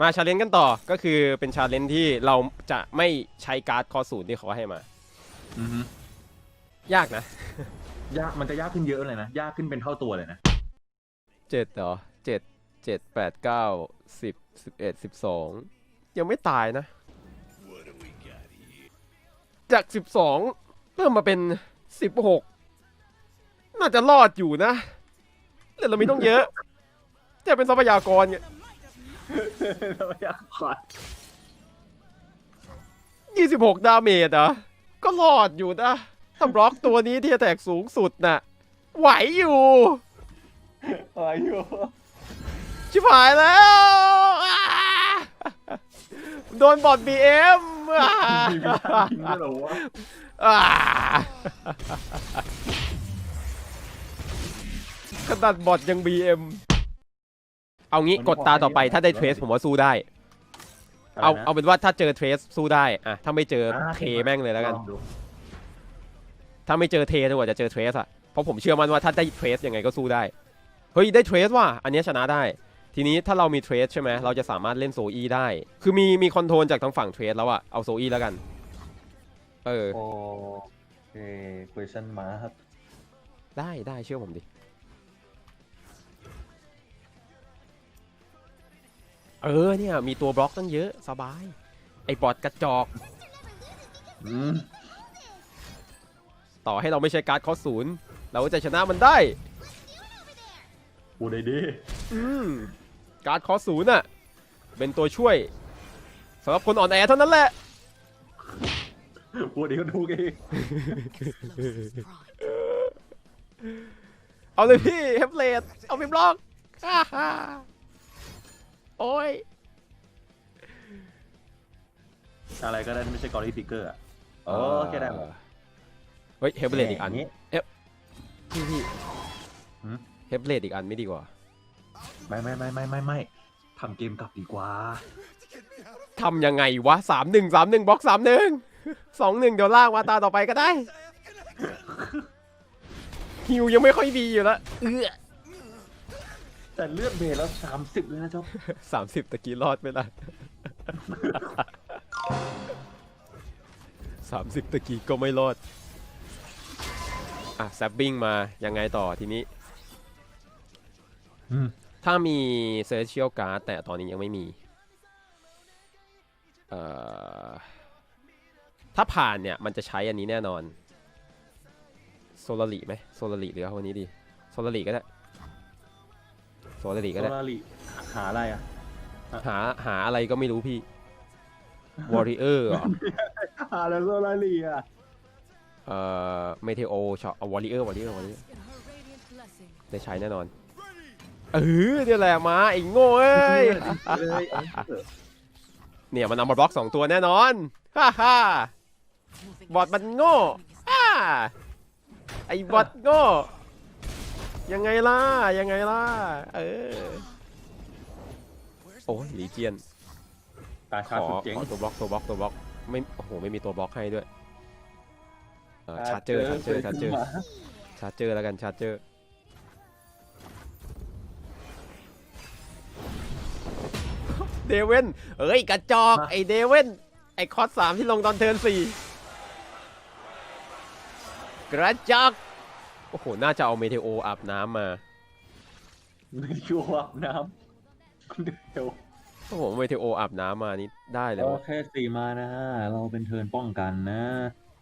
มาชาเลนจ์กันต่อก็คือเป็นชาเลนจ์ที่เราจะไม่ใช้การ์ดคอศูนย์ที่เขาให้มา อือฮึยากนะ ยากมันจะยากขึ้นเยอะเลยนะ ยากขึ้นเป็นเท่าตัวเลยนะ เจ็ดเหรอเจ็ดเจ็ดแปดเก้าสิบสิบเอ็ดสิบสองยังไม่ตายนะ จากสิบสองเพิ่มมาเป็นสิบหกน่าจะรอดอยู่นะเลือดเรามีต้องเยอะแต่เป็นทรัพยากรเนี่ย ยากขอดยี่สิบหกดาเมจเหรอ ก็รอดอยู่นะถ้าบล็อกตัวนี้ที่จะแตกสูงสุดน่ะ ไหวอยู่อะไรอยู่ ชิบหายแล้วอ่าโดนบอดบีเอ็มมีวิธียิงด้วยเหรอวะขนาดบอดยังบีเอ็ม เอางี้กดตาต่อไปถ้าได้เทรสผมว่าสู้ได้ เอาเอาเป็นว่าถ้าเจอเทรสสู้ได้อะถ้าไม่เจอเทแม่งเลยแล้วกันองดูถ้าไม่เจอเทจนกว่าจะเจอเทรสอะเพราะผมเชื่อมันว่าถ้าได้เทรสยังไงก็สู้ได้เฮ้ยได้เทรสว่ะอันเนี้ยชนะได้ ทีนี้ถ้าเรามีเทรสใช่ไหมเราจะสามารถเล่นโซอีได้ คือมีมีคอนโทรลจากทางฝั่งเทรสแล้วอะเอาโซอีแล้วกัน เออโอเค question mark ได้ได้เชื่อผมดิ เออเนี่ยมีตัวบล็อกตั้งเยอะสบาย ไอ้บอดกระจอก อืมต่อให้เราไม่ใช้การ์ดคอสศูนย์เราก็จะชนะมันได้ พูดได้ดีอืมการ์ดคอสศูนย์น่ะเป็นตัวช่วยสำหรับคนอ่อนแอเท่านั้นแหละ พูดดีก็ถูกเองเอาเลยพี่เฮฟเลดเอาไปบล็อกอ่าฮ่า โอ้ยอะไรก็ได้ที่ไม่ใช่กอรี่ทิกเกอร์อะโอเคได้หมดเฮ้ยเฮฟเลดอีกอันย่างงี้พี่พี่หืมเฮฟเลดอีกอันไม่ดีกว่า ไม่ไม่ไม่ไม่ไม่ไม่ทำเกมกลับดีกว่าทำยังไงวะสามหนึ่งสามหนึ่งบล็อกสามหนึ่งสองหนึ่งเดี๋ยวลากมาตาต่อไปก็ได้ฮิวยังไม่ค่อยดีอยู่แล้วเออ แต่เลือดเบรแล้วสามสิบเลยนะจ๊อบสามสิบตะกี้รอดไหมล่ะสามสิบตะกี้ก็ไม่รอด อะแซบบิ้งมายังไงต่อทีนี้ อืมถ้ามีเซอร์เชียลการ์ดแต่ตอนนี้ยังไม่มี เอ่อ ถ้าผ่านเนี่ยมันจะใช้อันนี้แน่นอน โซลาริไหมโซลาริหรือเอาวันนี้ดี โซลาริก็ได้โซ ลาริก็โซได้ลาริหาอะไรอะ หาหาอะไรก็ไม่รู้พี่วอริเออร์หาแล้วโซลาริอะ เอ่อเมเทโอช็อตวอริเออร์วอริเออร์วอริเออร์ได้ใช้แน่นอน เออเนี่ยแหละมาไอ้โง่เอ้ยเลยเอาเถอะเนี่ยมันเอามาบล็อกสองตัวแน่นอน ฮ่าฮ่าบอทมันโง่ฮ่าไอ้บอทโง่ ยังไงล่ะ ยังไงล่ะ เออ โอ้ยลีเจียน ตาขชาอสุดเจ๋ง ขอตัวบล็อกตัวบล็อกตัวบล็อกไม่โอ้โหไม่มีตัวบล็อกให้ด้วยเออชาร์จเจอร์ชาร์จเจอร์ชาร์จเจอร์ชาร์จเจอร์แล้วกันชาร์จเจอร์เดเวนเอ้ยกระจอกไอเดเวนไอคอสสามที่ลงตอนเทิร์นสี่กระจอก โอ้โห น่าจะเอาเมเทโออาบน้ำมาไม่ชัวร์อาบน้ำเดี๋ยวโอ้โห เมเทโออาบน้ำมานี่ได้เลยโอวะเคสี่มานะเราเป็นเทิร์นป้องกันนะ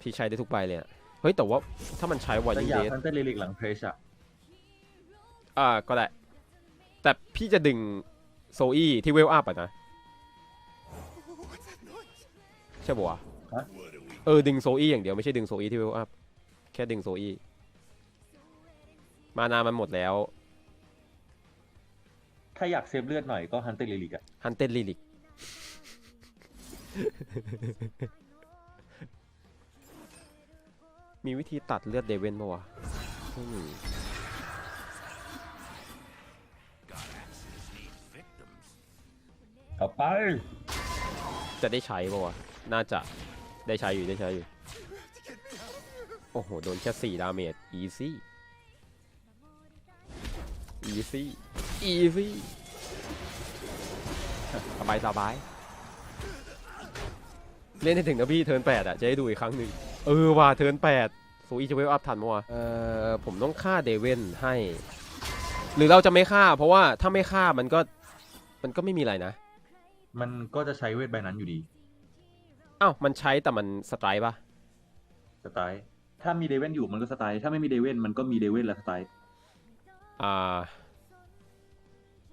พี่ใช้ได้ทุกใบเลยอะเฮ้ย แต่ว่าถ้ามันใช้วอแต่ยิงอยากเดสทันเต้นลิลิกหลังเพรสอะอ่า ก็ได้ แต่พี่จะดึงโซอี้ที่เวลอัพอะนะ ใช่ปะวะเออ ดึงโซอี้อย่างเดียวไม่ใช่ดึงโซอี้ที่เวลอัพ แค่ดึงโซอี้ มานามันหมดแล้ว ถ้าอยากเซฟเลือดหน่อยก็ฮันเต้นลิลิกอะฮันเต n ลิลิก มีวิธีตัดเลือดเดเวนปะวะไม่มีเอาไป จะได้ใช้ปะวะ น่าจะได้ใช้อยู่ได้ใช้อยู่ โอ้โห โดนแค่4ดาเมจ easy easy easy สบายสบาย เล่นให้ถึงนะพี่เทิร์นแปดอะ จะให้ดูอีกครั้งหนึ่งเออว่าเทิร์นแปดโซอีจะเวลอัพทันมั้วะเออผมต้องฆ่าเดเวนให้ หรือเราจะไม่ฆ่า เพราะว่าถ้าไม่ฆ่ามันก็มันก็ไม่มีอะไรนะ มันก็จะใช้เวทใบนั้นอยู่ดี อ้าวมันใช้แต่มันสไตร์ปะสไตล์ ถ้ามีเดเวนอยู่มันก็สไตล์ ถ้าไม่มีเดเวนมันก็มีเดเวนและสไตล์ อ่า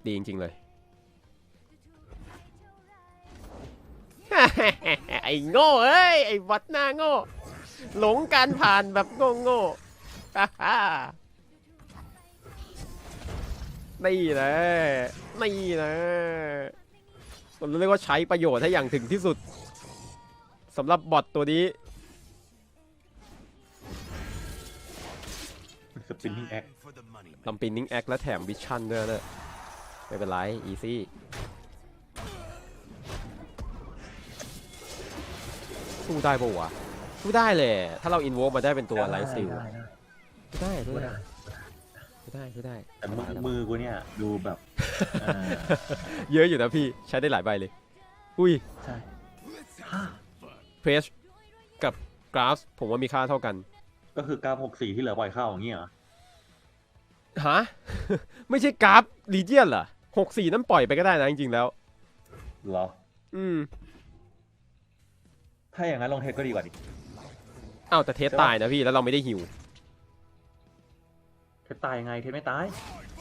ดีจริง ๆ เลย ไอ้โง่เอ้ย ไอ้วัดหน้าโง่ หลงการผ่านแบบโง่โง่ๆฮ่าฮ่านี่นะนี่นะผมเรียกว่าใช้ประโยชน์ให้อย่างถึงที่สุดสำหรับบอทตัวนี้สปินนิ่งแอค ลำปินนิ่งแอคและแถมวิชั่นด้วยนะไม่เป็นไร อีซี่สู้ได้ปะวะสู้ได้เลย ถ้าเราอินโวมาได้เป็นตัวไลท์สติลได้ได้สู้ได้สู้ได้สู้ได้สู้ได้แต่มือมือกูเนี่ยดูแบบอ่าเยอะอยู่นะพี่ใช้ได้หลายใบเลย อุ้ยใช่เพรสกับกราฟผมว่ามีค่าเท่ากัน ก็คือกราฟหกสี่ที่เหลือปล่อยเข้าอย่างเงี้ยเหรอ ฮะ ไม่ใช่กราฟลีเจียนเหรอหกสี่นั่นปล่อยไปก็ได้นะจริงๆแล้ว เหรอ อืมถ้าอย่างนั้นลองเทสก็ดีกว่าดิ อ้าวแต่เทสตายนะพี่แล้วเราไม่ได้หิว เทสตายยังไงเทสไม่ตาย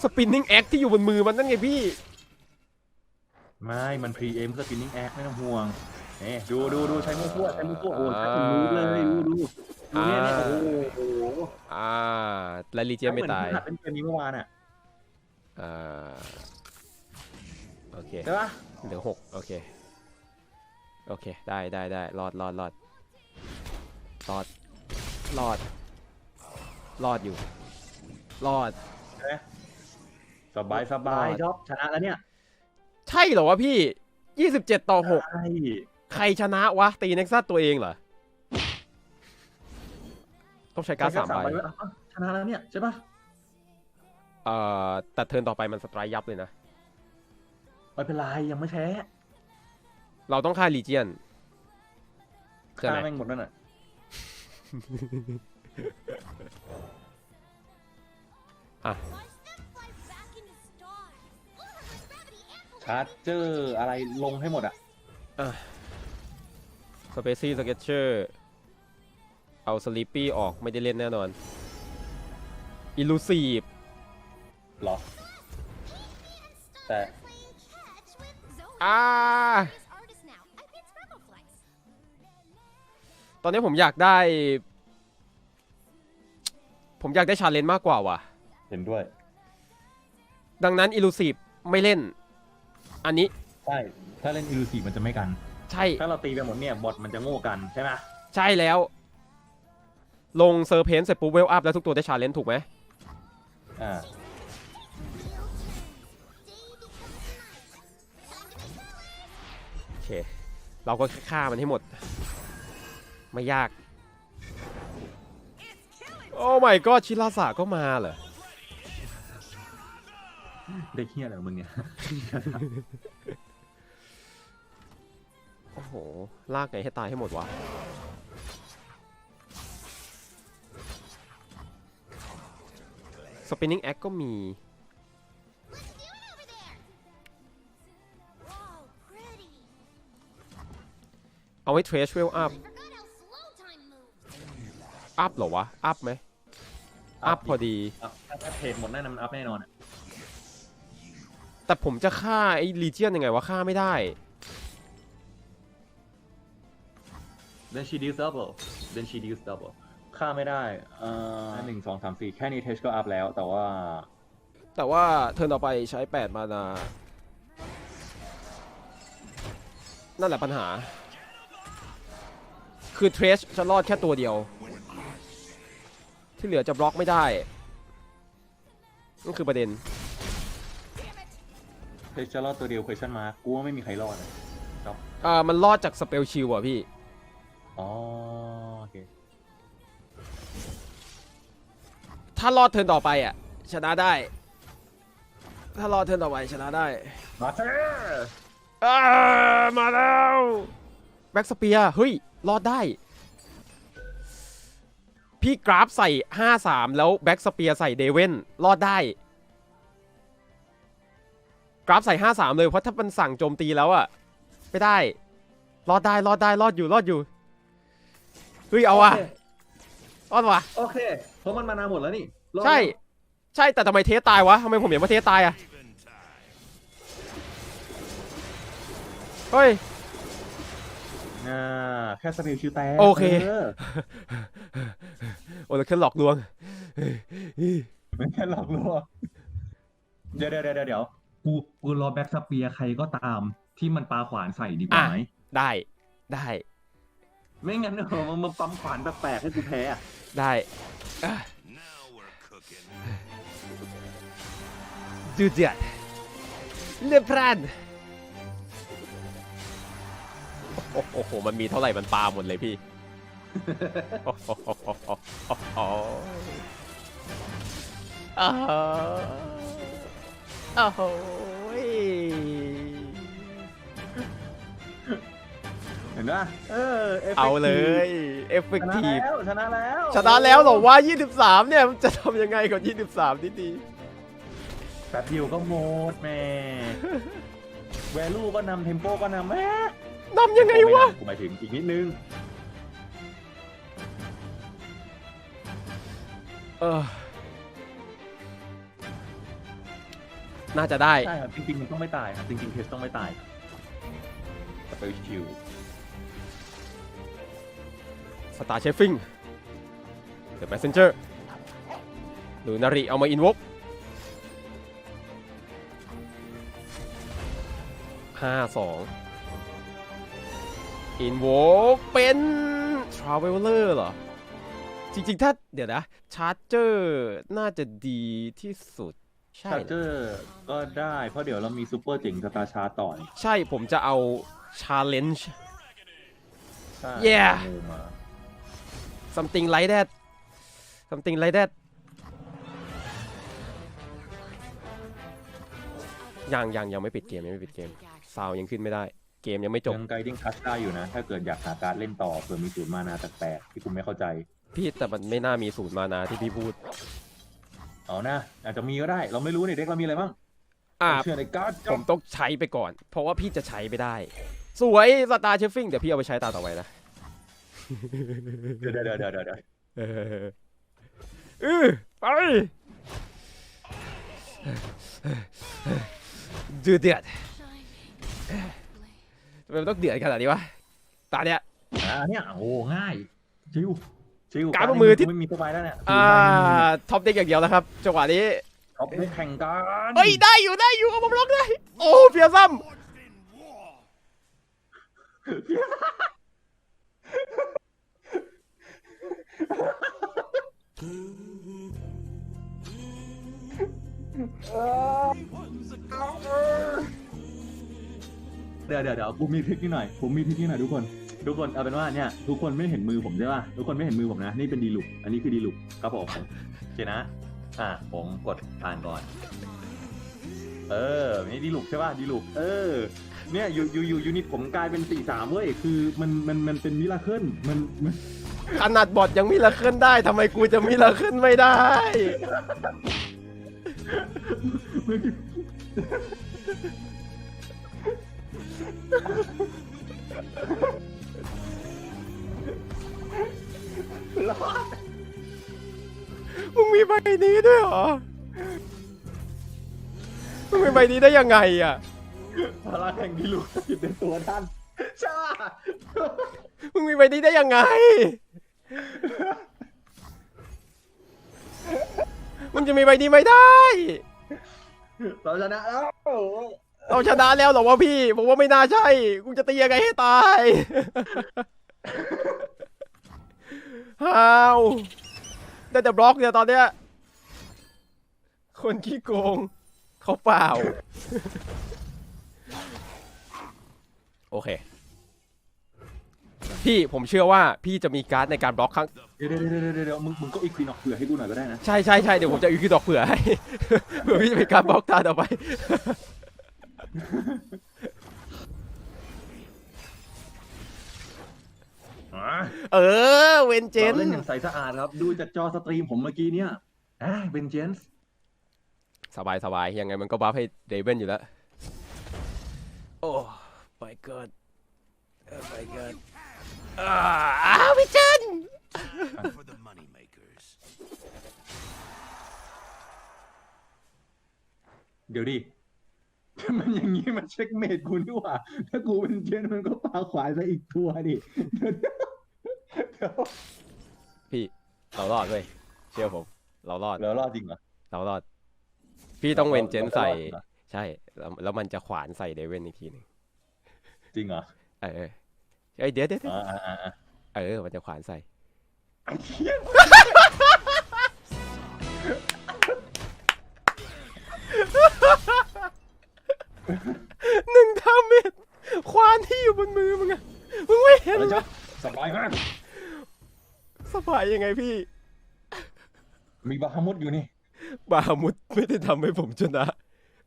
สปินนิ่งแอคที่อยู่บนมือมันนั่นไงพี่ ไม่ มันพรีเอมสปินนิ่งแอคไม่ต้องห่วง เอ๊ดูดูดูใช้มือพวดใช้มือพวดโอ้ใช้มือรู้เลยดูดูดูเนี่ยเนี่ยโอ้โหอ่าและลีเจียนไม่ตายเหอนเป็นเกมนี้เมื่อวานอะอ่าโอเคใช่ปะเหลือหกโอเคโอเคได้ได้ได้รอดรอดรอดรอดรอดรอดอยู่รอดใช่ไหมสบายสบายจอบชนะแล้วเนี่ย ใช่เหรอวะพี่27ต่อใช่6 ใครชนะวะ ตีเน็กซัสตัวเองเหรอ ต้องใช้การ์ดสามใบไว้อะชนะแล้วเนี่ยใช่ปะเอ่อแต่เทิร์นต่อไปมันสไตร์ยับเลยนะไม่เป็นไรยังไม่แพ้เราต้องฆ่าลีเจียนใช่ไหมฆ่าแม่งหมดนั่นน่ะชาร์จเจอร์อะไรลงให้หมดอะ สเปซี่สเก็ตเชอร์เอาสลิปปี้ออกไม่ได้เล่นแน่นอนอิลูซีฟหรอ แต่อ่าตอนนี้ผมอยากได้ ผมอยากได้ชาเลนจ์มากกว่าว่ะ เห็นด้วย ดังนั้นอิลูซีฟไม่เล่น อันนี้ ใช่ ถ้าเล่นอิลูซีมันจะไม่กัน ใช่ ถ้าเราตีไปหมดเนี่ยบอทมันจะโง่กันใช่ไหมใช่แล้ว ลงเซอร์เพนเสร็จปุ๊บเวลอัพแล้วทุกตัวได้ชาเลนจ์ถูกไหมอ่าโอเค เราก็ฆ่ามันให้หมด ไม่ยาก โอ้ my god ชิราสะก็มาเหรอ เด็กเฮียอะไรของมึงเนี่ย โอ้โห ลากไงให้ตายให้หมดวะสปินนิ่งแอคก็มี เอาไว้เทรชเวลอัพ อัพเหรอวะ อัพไหม อัพพอดีอะถ้าเทรดหมดแน่นอนมันอัพแน่นอนอะแต่ผมจะฆ่าไอ้ลีเจียนยังไงวะ ฆ่าไม่ได้ เดนชีดิวส์ดับเบิลเดนชีดิวส์ดับเบิลค่าไม่ได้เอ่อหนึ่งสองสามสี่แค่นี้เทสก็อัพแล้ว แต่ว่าแต่ว่าเทิร์นต่อไปใช้ 8 มานา นั่นแหละปัญหา คือเทรชจะรอดแค่ตัวเดียว ที่เหลือจะบล็อกไม่ได้นั่นคือประเด็น เทสจะรอดตัวเดียว question mark กูว่าไม่มีใครรอดอะ อ่า มันรอดจากสเปลชิลอะพี่ อ๋อโอเคถ้ารอดเทิร์นต่อไปอะชนะได้ ถ้ารอดเทิร์นต่อไปชนะได้มาเถอะอ่ามาแล้วแบ็กสเปียร์เฮ้ย รอดได้ พี่กราฟใส่ 5-3 แล้วแบ็กสเปียร์ใส่เดเว่นรอดได้ กราฟใส่ 5-3 เลยเพราะถ้ามันสั่งโจมตีแล้วอะไม่ได้ รอดได้รอดได้รอดอยู่รอดอยู่ เฮ้ยเอาอะรอดว่ะ โอเค เพราะมันมานาหมดแล้วนี่รอดใช่ ใช่แต่ทำไมเทสตายวะทำไมผมเห็นว่าเทสตายอะเฮ้ย อ่าแค่สปิลชิวแตกโอเคอโอ้แล้วแค่หลอกลวงไม่แค่หลอกลวงเดี๋ยวเดี๋ยวเดี๋ยวเดี๋ยวกูกูรอแบ็กสเปียร์ใครก็ตามที่มันปาขวานใส่ดีกว่าไหมได้ได้ ไม่งั้นเออมันมาปั๊มขวานแปลกๆให้กูแพ้อะได้ดูเดือดเลือดพรานโอ้โหโอ้โห มันมีเท่าไหร่มันปาหมดเลยพี่ โอ้โหโอ้โห หอ้าวโอ้โหเห็นปะเออ effective เอาเลยเอฟเฟกชนะตีฟแล้วชนะแล้วชนะแล้วเหรอว่า 23 เนี่ยมันจะทำยังไงกับ 23นี่ดีแป๊บเดียวก็หมดแม่แวลูก็นำเทมโปก็นำแม่นำยังไงวะกูหมายถึงอีกนิดนึง เออ น่าจะได้ ใช่ครับจริงๆมันต้องไม่ตายครับจริงๆเทสต้องไม่ตายสเปลชิว สตาร์เชฟฟิงเดอะแมสเซนเจอร์ดูนาริเอามาอินวกห้าสองอินวกเป็นทราเวลเลอร์เหรอ จริงๆ ถ้าเดี๋ยวนะชาร์เจอร์น่าจะดีที่สุด ใช่ชาร์เจอร์ก็ได้ เพราะเดี๋ยวเรามีซูเปอร์เจ๋งสตาร์ชาร์ต่อนี่ใช่ผมจะเอาชาเลนจ์ ใช่ Yeah เอางูมา something like that something like that ยังยังยังไม่ปิดเกมยังไม่ปิดเกมซาวยังขึ้นไม่ได้ เกมยังไม่จบยังไกดิ้งทัชได้อยู่นะ ถ้าเกิดอยากหาการดเล่นต่อเผื่อมีสูตรมานาแปลกๆที่คุณไม่เข้าใจ พี่แต่มันไม่น่ามีสูตรมานาที่พี่พูด เอานะอาจจะมีก็ได้ เราไม่รู้นี่เด็กเรามีอะไรบ้างอ่าเชื่อในการ์ดผมต้องใช้ไปก่อน เพราะว่าพี่จะใช้ไม่ได้ สวยสตาร์เชฟฟิงเดี๋ยวพี่เอาไปใช้ตาต่อไปนะ เดี๋ยวเดี๋ยวเดี๋ยวเดี๋ยวเดี๋ยวเออเออไปดูเดือดทำไมมันต้องเดือดขนาดนี้วะตาเนี้ยอ่าเนี่ยโอ้ง่ายชิวชิวการ์ดบนมือที่ไม่มีตัวไปแล้วเนี่ยอ่าท็อปเด็กอย่างเดียวแล้วครับจังหวะนี้ท็อปได้แข่งกันเอ้ยได้อยู่ได้อยู่เอามาบล็อกได้ ยวเดี๋ยวเดี๋ยวผมมีทริคนิดหน่อยผมมีทริคนิดหน่อยทุกคน ทุกคนเอาเป็นว่าเนี่ยทุกคนไม่เห็นมือผมใช่ป่ะทุกคนไม่เห็นมือผมนะนี่เป็นดีลุกอันนี้คือดีลุกครับผมโอเคนะ อะผมกดผ่านก่อน เออนี่ดีลุกใช่ป่ะดีลุกเออเนี่ยอยู่อยู่อยู่ยูนิตผมกลายเป็นสี่สามเว้ยคือมันมันมันเป็นมิราเคิลมันมันขนาดบอทยังมิราเคิลได้ทำไมกูจะมิราเคิลไม่ได้ มึงมีใบนี้ด้วยเหรอ มึงมีใบนี้ได้ยังไงอะ พลังแห่งดีลุกอยู่ในตัวท่านใช่มึงมีใบนี้ได้ยังไง มึงจะมีใบนี้ไม่ได้ เราชนะแล้ว เราชนะแล้วเหรอวะพี่ ผมว่าไม่น่าใช่ กูจะตียังไงให้ตายฮาวได้แต่บล็อกเนี่ยตอนเนี้ย คนขี้โกงเขาเปล่า โอเค พี่ผมเชื่อว่าพี่จะมีการ์ดในการบล็อกครั้ง เดี๋ยวเดี๋ยวเดี๋ยวเดี๋ยวมึงมึงก็อีกฟีนออกเผื่อให้กูหน่อยก็ได้นะ ใช่ใช่ใช่เดี๋ยวผมจะอีกดอกเผื่อให้ เผื่อพี่จะเป็นการบล็อกตาต่อไป เออ เวนเจน เราเล่นอย่างใสสะอาดครับ ดูจากจอสตรีมผมเมื่อกี้เนี่ยเอ่เวนเจนสบายสบายยังไงมันก็บัฟให้เดวินอยู่แล้ว โอ้ my god oh my god อาวิจัน money เดี๋ยวดิ มันอย่างนี้มันเช็คเมดกูนี่หว่า ถ้ากูเป็นเจนมันก็ปาขวายซะอีกตัวดิเดี๋ยวเดี๋ยวพี่เรารอดเว้ยเชื่อผม เรารอดแล้วรอดจริงเหรอ เรารอด พี่ต้องเวนเจนใส่เรารอดเหรอใช่แล้วแล้วมันจะขวานใส่เดวินอีกทีหนึงจริงเหรอเออเอ้ยเดี๋ยวเดี๋ยวเดี๋ยวอ่าอ่าอ่าอ่าเออมันจะขวานใส่ ไอ้เหี้ย หนึ่งดาเมจควานที่อยู่บนมือมึงอะมึงไม่เห็นอะไรเหรอจ๊ะสบายมาก สบายยังไงพี่ มีบาฮามุดอยู่นี่บามุดไม่ได้ทำให้ผมชนะ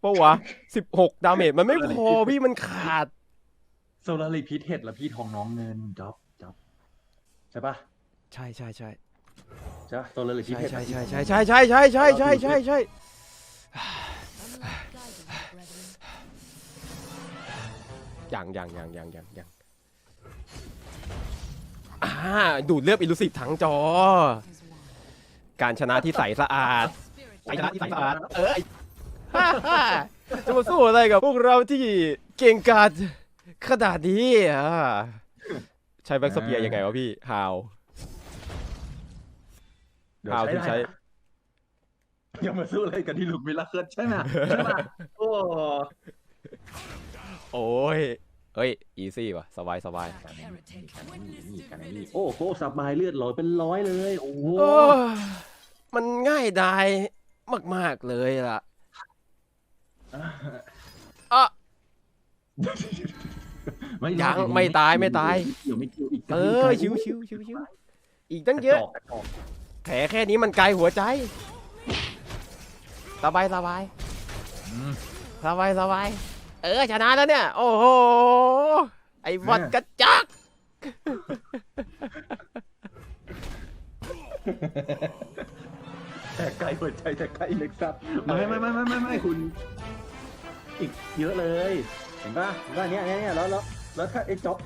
เพราะวะสิบหกดาเมจมันไม่พอพี่มันขาดโซลารีพิษเห็ดแล้วพี่ทองน้องเงินจ็อบจ็อบใช่ปะใช่ใช่ใช่ใช่ปะโซลารีพิษใช่เห็ดใช่ใช่ใช่ใช่ใช่ใช่ใช่ใช่ใช่ ใช่ยังยังยังยังยังยังอ่าดูดเลือดอิลูสิฟทั้งจอ การชนะที่ใสสะอาดชนะที่ใสสะอาดเออไอ้จะมาสู้อะไรกับพวกเราที่เก่งกาจขนาดนี้อะใช้แบ็กสเปียร์ยังไงวะพี่ฮาวเดี๋ยวฮาวใช้ที่ได้ใช้นะอย่ามาสู้อะไรกับดีลุกมิลลาเคิร์ใช่ไหมใช่ไหมโอ้ โอ้ยเฮ้ย อีซี่ว่ะ สบายสบายกันนี่กันนี่โอ้โหสับไม้เลือดลอยเป็นร้อยเลย โอ้โหโอ้มันง่ายดายมาก ๆ เลยล่ะอะ ยังไม่ตายไม่ตาย เดี๋ยวไม่คิวอีกเออ ชิวชิวชิวชิวอีกตั้งเยอะ กรจกแผลแค่นี้มันไกลหัวใจ สบายสบายอืมสบายสบาย เออชนะแล้วเนี่ย โอ้โห ไอ้บอลแม่กระจัก แต่ไกลหัวใจแต่ไกลเล็กซัสไม่ไม่ไม่ไม่ไม่ไม่คุณ อีกเยอะเลย เห็นป่ะเห็นป่ะเนี่ยเนี่ยเนี่ยแล้วแล้วแล้วถ้าไอ้จ็อบ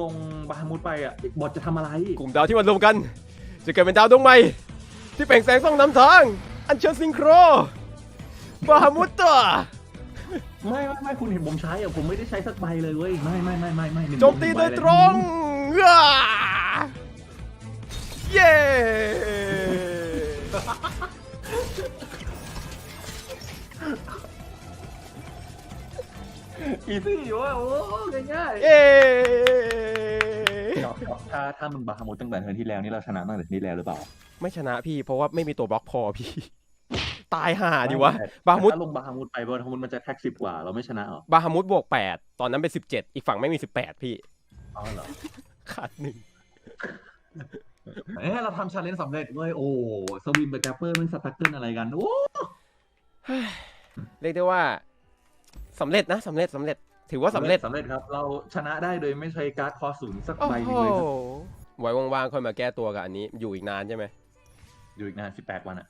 ลงบาฮามุดไปอะบอทจะทำอะไร กลุ่มดาวที่มันรวมกัน จะเกิดเป็นดาวดวงใหม่ ที่เปล่งแสงส่องนำทาง อันเชิญซิงโครบาฮามุตตัว ไม่ไม่ไม่คุณเห็นผมใช้อะผมไม่ได้ใช้สักใบเลยเว้ยไม่ไม่ไม่ไม่ไม่หนึ่โจมตีโดยตรงใบเลยอ่าเย้ อีซี่อยู่ว่าโอ้ง่ายเย้ๆถ้าถ้ามึงบาฮามุดตั้งแต่เทิร์นที่แล้วนี่เราชนะตั้งแต่เทิร์นที่แล้วหรือเปล่า ไม่ชนะพี่เพราะว่าไม่มีตัวบล็อกพอพี่ ตายห่าดิวะแต่บาฮามุดถ้าลงบาฮามุดไปบาฮามุดมันจะแท็กสิบกว่า เราไม่ชนะหรอบาฮามุดบวก8ตอนนั้นเป็น17อีกฝั่งไม่มี18พี่อ๋อเหรอขาดหนึ่งเอ้ยเราทำชาเลนจ์สำเร็จเว้ยโอ้สวิมกับแกปเปอร์มันสตั๊กเกิลอะไรกันโอ้เรียกได้ว่าสำเร็จนะสำเร็จสำเร็จ ถือว่าสำเร็จสำเร็จครับ เราชนะได้โดยไม่ใช้การ์ดคอศูนย์สักโอ้ใบหโหนึงเลยครับไว้ว่างๆค่อยมาแก้ตัวกับอันนี้ อยู่อีกนานใช่ไหมอยู่อีกนานสิบแปดวันอะ